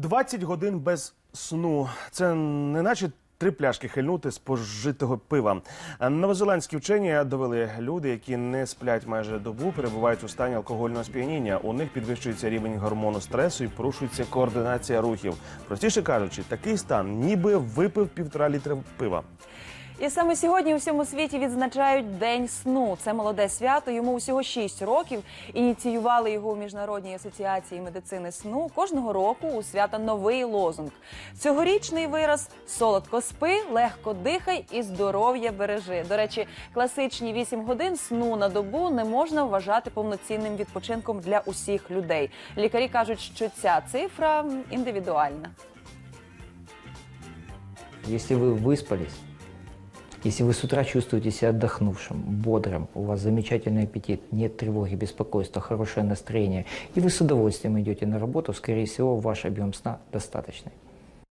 20 годин без сну. Це не наче три пляшки хильнути з пожитого пива. Новозеландські вчені довели люди, які не сплять майже добу, перебувають у стані алкогольного сп'яніння. У них підвищується рівень гормону стресу і порушується координація рухів. Простіше кажучи, такий стан, ніби випив півтора літра пива. І саме сьогодні у всьому світі відзначають День сну. Це молоде свято. Йому усього 6 років. Ініціювали його у міжнародній асоціації медицини сну. Кожного року у свята новий лозунг. Цьогорічний вираз солодко спи, легко дихай і здоров'я бережи. До речі, класичні 8 годин сну на добу не можна вважати повноцінним відпочинком для усіх людей. Лікарі кажуть, що ця цифра індивідуальна. Если вы выспались, если вы с утра чувствуете себя отдохнувшим, бодрым, у вас замечательный аппетит, нет тревоги, беспокойства, хорошее настроение, и вы с удовольствием идете на работу, скорее всего, ваш объем сна достаточный.